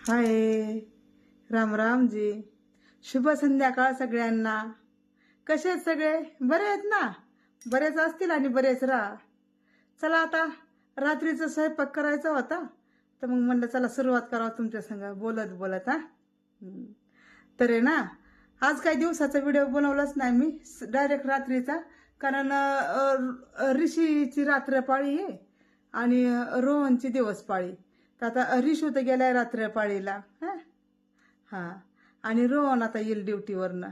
हाय. राम रामजी शुभ संध्याकाळ सगळ्यांना. कसे आहेत सगळे? बरे आहेत ना? बरेच असतील आणि बरेच राहा. चला आता रात्रीचा स्वयंपाक करायचा होता तर मग म्हणलं चला सुरुवात करावं तुमच्या संग. बोलत बोलत हा. तर आहे ना आज काही दिवसाचा व्हिडिओ बनवलाच नाही मी. डायरेक्ट रात्रीचा. कारण ऋषीची रात्र ऋषीची रात्रपाळी आहे आणि रोहनची दिवस पाळी. तर आता हरीश होतं गेलाय रात्रपाळीला हां? हां. आणि रोहन आता येईल ड्युटीवरनं.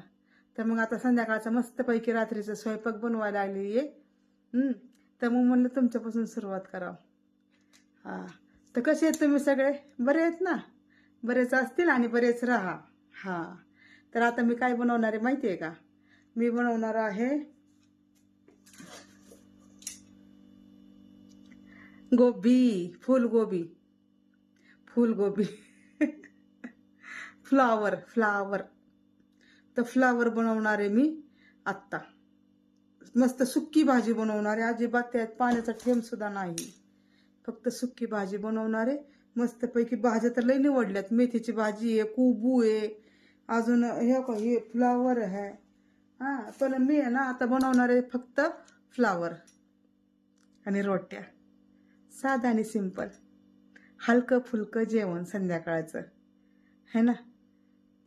तर मग आता संध्याकाळचा मस्तपैकी रात्रीचा स्वयंपाक बनवायला लागली आहे तर मग म्हणलं तुमच्यापासून सुरुवात करावं. हां. तर कसे आहेत तुम्ही सगळे? बरे आहेत ना? बरेच असतील आणि बरेच राहा. हां. तर आता मी काय बनवणार आहे माहिती आहे का? मी बनवणार आहे गोबी फुलगोबी. फुलगोबी. Flower flower. तर फ्लावर बनवणार आहे मी आत्ता. मस्त सुक्की भाजी बनवणार आहे. अजिबात त्यात पाण्याचा थेंब सुद्धा नाही. फक्त सुक्की भाजी बनवणार आहे. मस्तपैकी भाज्या तर लई निवडल्यात. मेथीची भाजी आहे कुबू आहे. अजून हे का हे फ्लावर आहे. हां पण मी आहे ना आता बनवणार आहे फक्त फ्लावर आणि रोट्या. साधं आणि सिंपल. हलकं फुलकं जेवण संध्याकाळचं. है ना?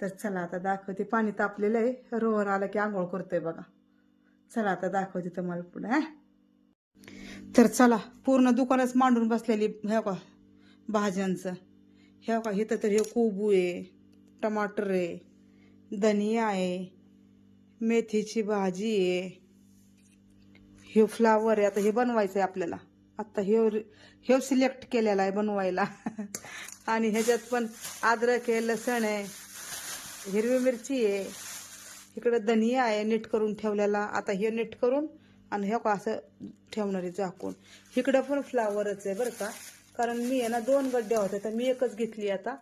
तर चला आता दाखवते. पाणी तापलेलं आहे. रोहन आलं की आंघोळ करतोय बघा. चला आता दाखवते तुम्हाला पुढे हा. तर चला पूर्ण दुकानच मांडून बसलेली हे का भाज्यांचं. हे का इथं तर हे कोबू आहे टमाटर आहे धनिया आहे मेथीची भाजी आहे. हे फ्लावर आहे. आता हे बनवायचं आहे आपल्याला. आता हे हे सिलेक्ट केलेला आहे बनवायला. आणि ह्याच्यात पण अद्रक आहे लसण आहे हिरवी मिरची आहे. इकडं धनिया आहे नीट करून ठेवलेला. आता हे नीट करून आणि हे का असं ठेवणार आहे झाकून. इकडं पण फ्लावरच आहे बरं का. कारण मी आहे ना दोन गड्ड्या होत्या तर मी एकच घेतली आता.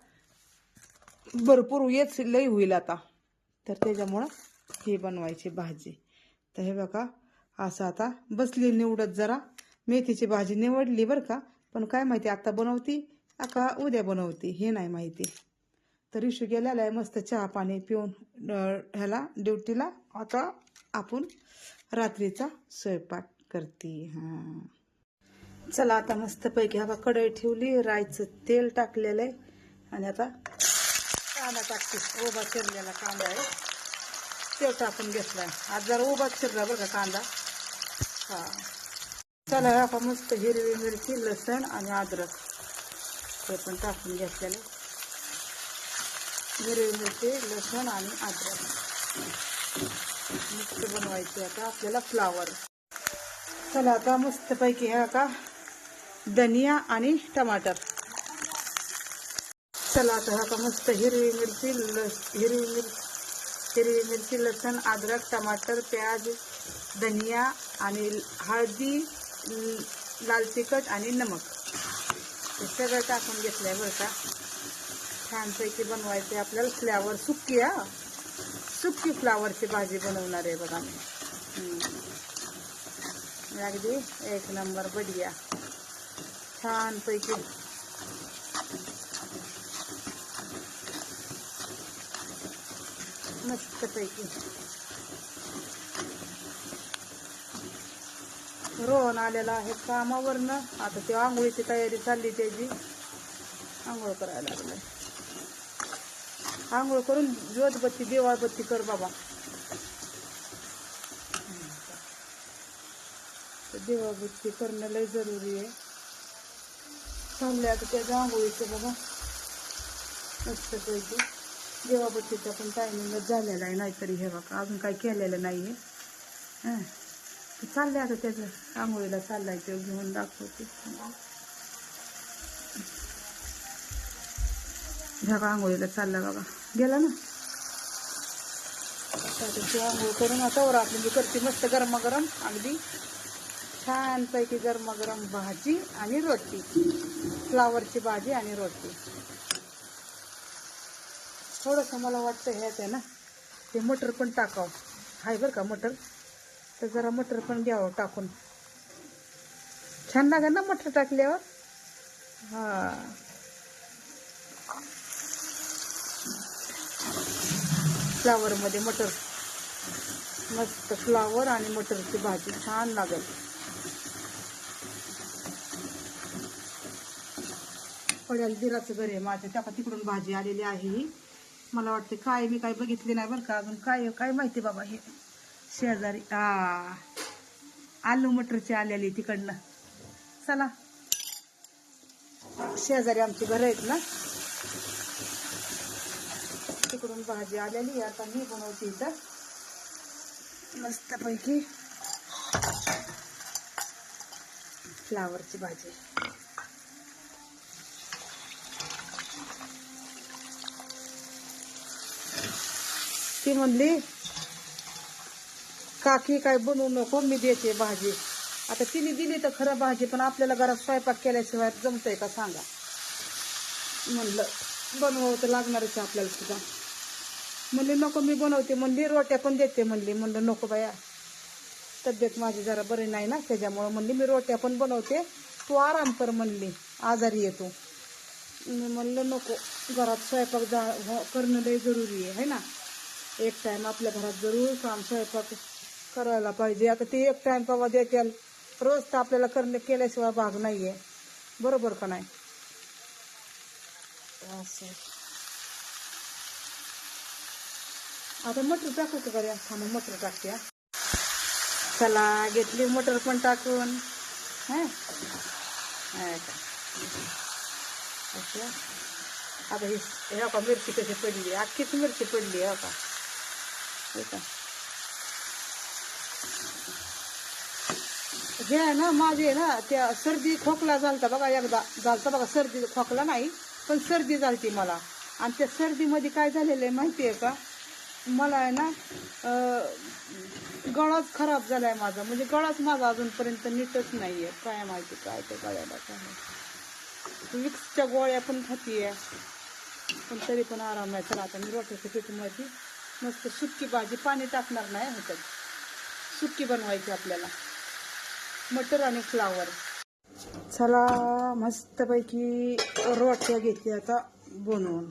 भरपूर येच लई होईल आता. तर त्याच्यामुळं ही बनवायची भाजी. तर हे बघा असं आता बसली निवडत जरा. मेथीची भाजी निवडली बरं का? पण काय माहिती आता बनवती का उद्या बनवती हे नाही माहिती. तर इशू गेलेला आहे मस्त चहा पाणी पिऊन ह्याला ड्युटीला. आता आपण रात्रीचा स्वयंपाक करते हां. चला आता मस्तपैकी हा कढई ठेवली रायचं तेल टाकलेलं आहे. आणि आता कांदा टाकते. उभा चिरलेला कांदा आहे. तेल टाकून घेतला आज जरा उभा चिरला बरं का कांदा? हा. चला हा का मस्त हिरवी मिरची लसण आणि अद्रक. ते पण टाकून घेतलेलं. हिरवी मिरची लसण आणि अद्रक. मस्त बनवायची आता आपल्याला फ्लावर चला आता मस्तपैकी ह्या का धनिया आणि टमाटर. चला आता हा का मस्त हिरवी मिरची लस हिरवी मिरची हिरवी मिरची लसण अद्रक टमाटर प्याज धनिया आणि हळदी लाल तिखट आणि नमक. हे सगळं टाकून घेतलंय बरं का. छानपैकी बनवायचे आपल्याला फ्लावर सुक्की हा. सुक्की फ्लावरची भाजी बनवणार आहे बघा. मी अगदी एक नंबर बढिया. छानपैकी. मस्तपैकी. रोहन आलेला आहे कामावरनं. आता ते आंघोळीची तयारी चालली त्याची. आंघोळ करायला लागलाय. आंघोळ करून ज्योतबत्ती दिवाळबत्ती कर बाबा. तर दिवाळबत्ती करणं लय जरुरी आहे. चालले आता त्याच्या आंघोळीचं बघा. मस्तपैकी दिवाबत्तीचा पण टायमिंगच झालेला आहे नाहीतरी हे बघा अजून काही केलेलं नाही आहे हां. चाललंय आता त्याचं. आंघोळीला चाललाय तो घेऊन दाखवते. ह्या आंघोळीला चालला बघा गेला ना? आता आंघोळ करून आता वर आपली मी करते मस्त गरमागरम अगदी छानपैकी गरमागरम भाजी आणि रोटी. फ्लावरची भाजी आणि रोटी. थोडंसं मला वाटतं ह्याच आहे ना ते मटर पण टाकावं. आहे बरं का मटर? तर जरा मटर पण घ्यावं टाकून. छान लागेल ना मटर टाकल्यावर? हां. फ्लावरमध्ये मटर. मस्त फ्लावर आणि मटरची भाजी छान लागेल. पड्याला दिराचं घर आहे माझ्या त्या तिकडून भाजी आलेली आहे. मला वाटते काय मी काय बघितली नाही बरं का. अजून काय काय माहिती बाबा हे. शेजारी. आ आलू मटरची आलेली तिकडनं. चला. शेजारी आमची घरं आहेत ना? तिकडून भाजी आलेली आता मी बनवते इथं. मस्तपैकी फ्लावरची भाजी. ती म्हणली काकी काय बनवू नको मी देते भाजी. आता तिने दिली तर खरं भाजी पण आपल्याला घरात स्वयंपाक केल्याशिवाय जमतंय का सांगा. म्हणलं बनवावं तर लागणारच आहे आपल्याला सुद्धा. म्हणले नको मी बनवते. म्हणली रोट्या पण देते. म्हणली म्हणलं नको बाया. तब्येत माझी जरा बरी नाही ना त्याच्यामुळं. म्हणली मी रोट्या पण बनवते. तू आराम कर म्हणली. आजारी येतो मी म्हणलं नको. घरात स्वयंपाक जा हो- करणं लय जरुरी आहे है ना? एक टाईम आपल्या घरात जरूर काम स्वयंपाक करायला पाहिजे. आता ते एक टाइम कवा देतील रोज तर आपल्याला करणं केल्याशिवाय भाग नाहीये. बरोबर का नाही? आता मटर टाकू का थांबा मटर टाकते हा. चला घेतली मटर पण टाकून. हा. असं. आता हे का मिरची कशी पडली. अख्खीच मिरची पडली हो का. हे आहे ना माझे ना त्या सर्दी खोकला झालता बघा एकदा झालता बघा सर्दी खोकला नाही पण सर्दी झालती मला. आणि त्या सर्दीमध्ये काय झालेलं आहे माहिती आहे का? मला आहे ना गळाच खराब झाला आहे माझा. म्हणजे गळाच माझा अजूनपर्यंत नीटच नाही आहे काय माहिती काय ते गळ्याला काय विक्सच्या गोळ्या पण खाती आहे. पण तरी पण आराम नाही चला आता मी रोट्याच्या पीठमध्ये मस्त सुक्की भाजी पाणी टाकणार नाही ह्याच्यात सुक्की बनवायची आपल्याला. मटर आणि फ्लावर. चला मस्तपैकी रोट्या घेतली आता बनवून.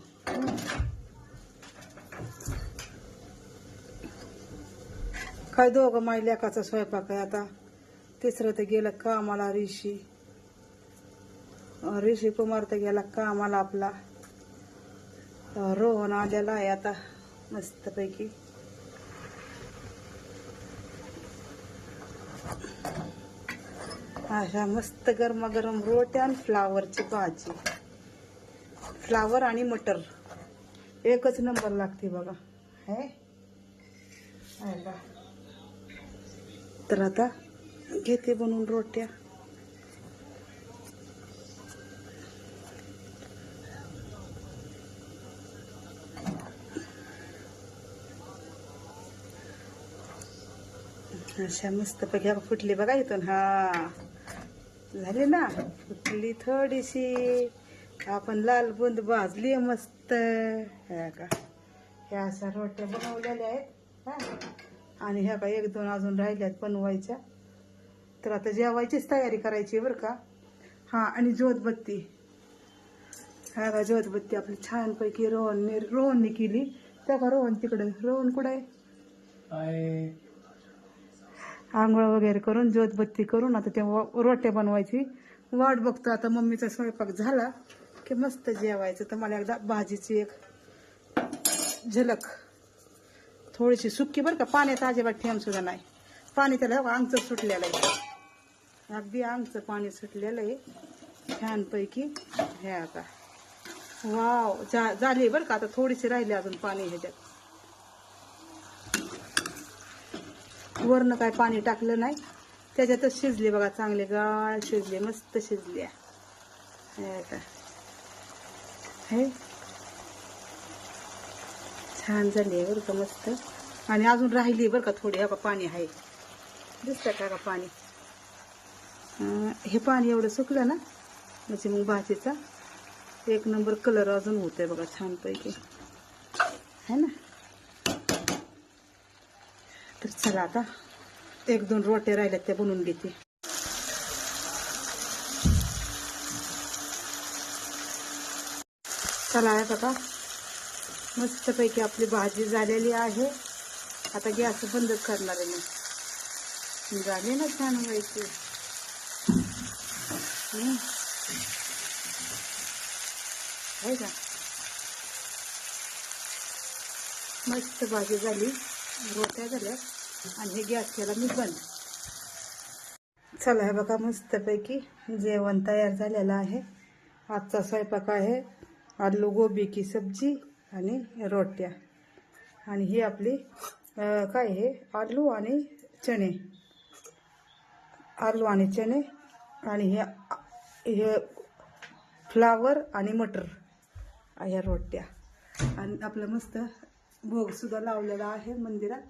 काय दोघं माई लेकाचा स्वयंपाक आहे आता? तिसरं तर गेलं कामाला ऋषी. ऋषी कुमार तर गेला कामाला आपला. रोहन आलेला आहे आता मस्तपैकी. अशा मस्त गरमागरम रोट्या आणि फ्लावरची भाजी. फ्लावर आणि मटर. एकच नंबर लागते बघा. हे? तर आता घेते बनवून रोट्या. अशा मस्त पैकी फुटली बघा इथून. हा. झाली ना? फुटली थोडीशी. आपण लाल बुंद भाजली मस्त. ह्या का ह्या अशा रोट्या बनवलेल्या आहेत. हा? आणि ह्या का एक दोन अजून राहिल्यात बनवायच्या. तर आता जेवायचीच तयारी करायची बरं का? हा आणि ज्योतबत्ती हा का ज्योतबत्ती आपली छानपैकी रोहनने रोहनने केली. त्या का रोहन तिकडे. रोहन कुठं आहे आंघोळ वगैरे करून ज्योतबत्ती करून आता ते रोट्या बनवायची. वाट बघतो आता मम्मीचा स्वयंपाक झाला की मस्त जेवायचं. तर मला एकदा भाजीची एक झलक. थोडीशी सुक्की बरं का? पाण्यात अजिबात ठेम सुद्धा नाही. पाणी त्याला बघा अंगचं सुटलेलं आहे. अगदी अंगचं पाणी सुटलेलं आहे. छानपैकी हे आता. वाव जा झाली बरं का? आता थोडीशी राहिली अजून पाणी ह्याच्यात. वरनं काय पाणी टाकलं नाही. त्याच्यातच शिजले बघा चांगले गाळ शिजले मस्त शिजले. आता. हे. छान झाली आहे बरं का मस्त. आणि अजून राहिली बरं का थोडी बघा पाणी आहे. दिसतं का का पाणी? हे पाणी एवढं सुकलं ना म्हणजे मग भाजीचा एक नंबर कलर अजून होतोय बघा छानपैकी. है ना? तर चला आता एक दोन रोटे राहिल्यात त्या बनवून घेते. चला आहे बघा. मस्तपैकी आपली भाजी झालेली आहे. आता गॅस बंद करणार आहे मी. झाले ना छान व्हायची. आहे का? मस्त भाजी झाली. रोट्या झाल्या आणि हे गॅस केला मी बंद. चला हे बघा मस्तपैकी जेवण तयार झालेलं आहे. आजचा स्वयंपाक आहे आलू गोबी की सब्जी आणि रोट्या. आणि ही आपली काय हे? आलू आणि चणे. आलू आणि चणे आणि हे हे फ्लावर आणि मटर ह्या रोट्या. आणि आपलं मस्त भोगसुद्धा लावलेला आहे मंदिरात.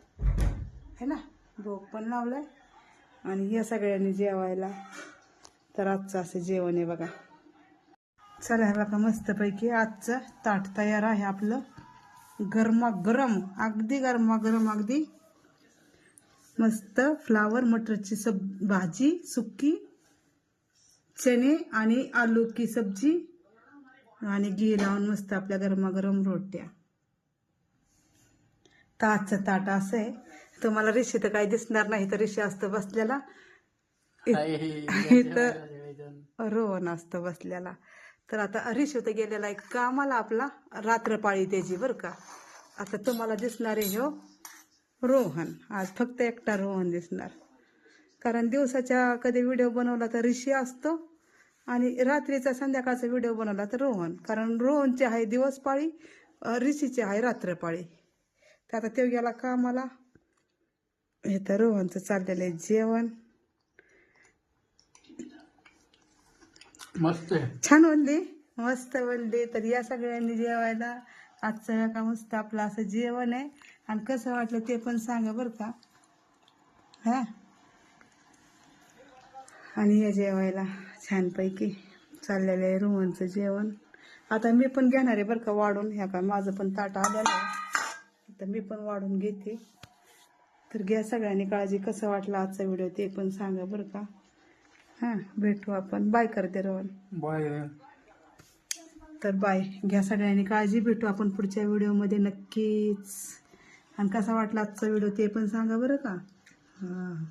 है ना? भोग पण लावलाय. आणि या सगळ्यांनी जेवायला. तर आजचं असं जेवण आहे बघा. चला हे बघा मस्तपैकी आजचं ताट तयार आहे आपलं. गरमागरम अगदी गरमागरम अगदी मस्त फ्लावर मटरची सब भाजी सुक्की चणे आणि आलू की सब्जी आणि घी लावून मस्त आपल्या गरमागरम रोट्या. तर ताट असं आहे. तुम्हाला ऋषी तर काही दिसणार नाही तर ऋषी असतं बसलेला. इथं रोहन असतं बसलेला. तर आता ऋषी तर गेलेला आहे कामाला आपला रात्रपाळी त्याची बरं का. आता तुम्हाला दिसणार आहे हो रोहन. आज फक्त एकटा रोहन दिसणार. कारण दिवसाच्या कधी व्हिडिओ बनवला तर ऋषी असतो आणि रात्रीचा संध्याकाळचा व्हिडिओ बनवला तर रोहन. कारण रोहनची आहे दिवसपाळी ऋषीची आहे रात्रपाळी. तर आता ते गेला कामाला. हे तर रोहनचं चाललेलं आहे जेवण. मस्त छान बनली मस्त बनली तर या सगळ्यांनी जेवायला. आजचं का मस्त आपलं असं जेवण आहे. आणि कसं वाटलं ते पण सांगा बरं का. हा? आणि या जेवायला छानपैकी चाललेलं आहे रोहनचं जेवण. आता मी पण घेणार आहे बरं का वाढून. ह्या का माझं पण ताट आलेलं आहे. तर मी पण वाढून घेते. तर घ्या सगळ्यांनी काळजी कसं वाटलं आजचा व्हिडिओ ते पण सांगा बरं का. हां भेटू आपण. बाय करते रोहन बाय. तर बाय. घ्या सगळ्यांनी काळजी भेटू आपण पुढच्या व्हिडिओमध्ये नक्कीच. आणि कसा वाटला आजचा व्हिडिओ ते पण सांगा बरं का. हां.